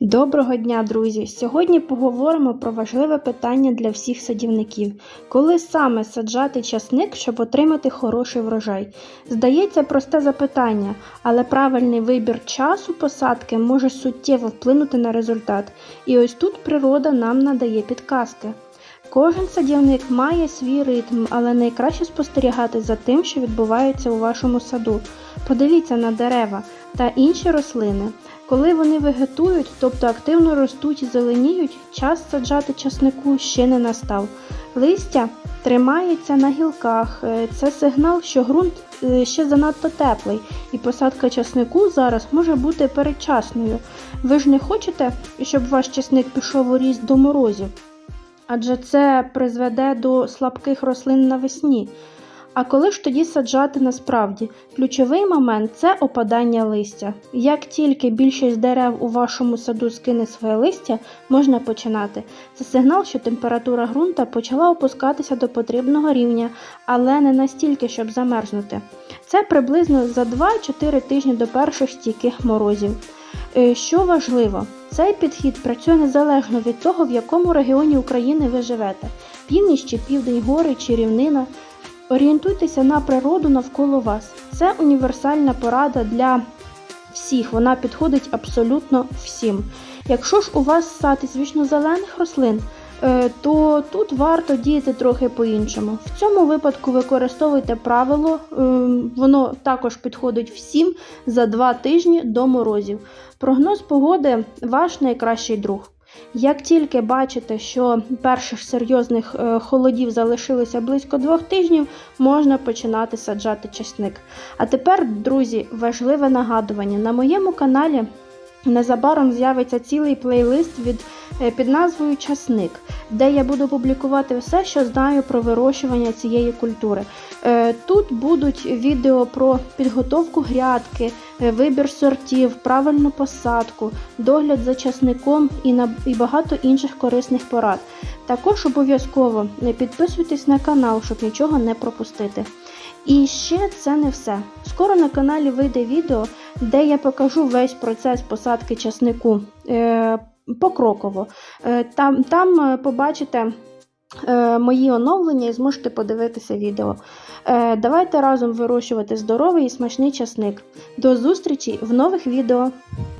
Доброго дня, друзі! Сьогодні поговоримо про важливе питання для всіх садівників: коли саме саджати часник, щоб отримати хороший врожай? Здається, просте запитання, але правильний вибір часу посадки може суттєво вплинути на результат. І ось тут природа нам надає підказки. Кожен садівник має свій ритм, але найкраще спостерігати за тим, що відбувається у вашому саду. Подивіться на дерева та інші рослини. Коли вони вегетують, тобто активно ростуть і зеленіють, час саджати часнику ще не настав. Листя тримається на гілках. Е, Це сигнал, що ґрунт е, ще занадто теплий, і посадка часнику зараз може бути передчасною. Ви ж не хочете, щоб ваш часник пішов у ріст до морозів? Адже це призведе до слабких рослин навесні. А коли ж тоді саджати насправді? Ключовий момент це опадання листя. Як тільки більшість дерев у вашому саду скине своє листя, можна починати. Це сигнал, що температура ґрунта почала опускатися до потрібного рівня, але не настільки, щоб замерзнути. Це приблизно за 2-4 тижні до перших стійких морозів. Е, Що важливо, цей підхід працює незалежно від того, в якому регіоні України ви живете: північ чи південь, гори чи рівнина. Орієнтуйтеся на природу навколо вас. Це універсальна порада для всіх, вона підходить абсолютно всім. Якщо ж у вас сад із вічнозелених рослин, е, то тут варто діяти трохи по-іншому. В цьому випадку використовуйте правило, е, воно також підходить всім за два тижні до морозів. Прогноз погоди ваш найкращий друг. Як тільки бачите, що перших серйозних е, холодів залишилося близько двох тижнів, можна починати саджати часник. А тепер, друзі, важливе нагадування: на моєму каналі незабаром з'явиться цілий плейлист від, е, під назвою Часник, де я буду публікувати все, що знаю про вирощування цієї культури. Е, Тут будуть відео про підготовку грядки, е, вибір сортів, правильну посадку, догляд за часником і, багато інших корисних порад. Також обов'язково е, підписуйтесь на канал, щоб нічого не пропустити. І ще це не все. Скоро на каналі вийде відео, де я покажу весь процес посадки часнику покроково. Е, там, там е, побачите е, мої оновлення і зможете подивитися відео. Давайте разом вирощувати здоровий і смачний часник. До зустрічі в нових відео!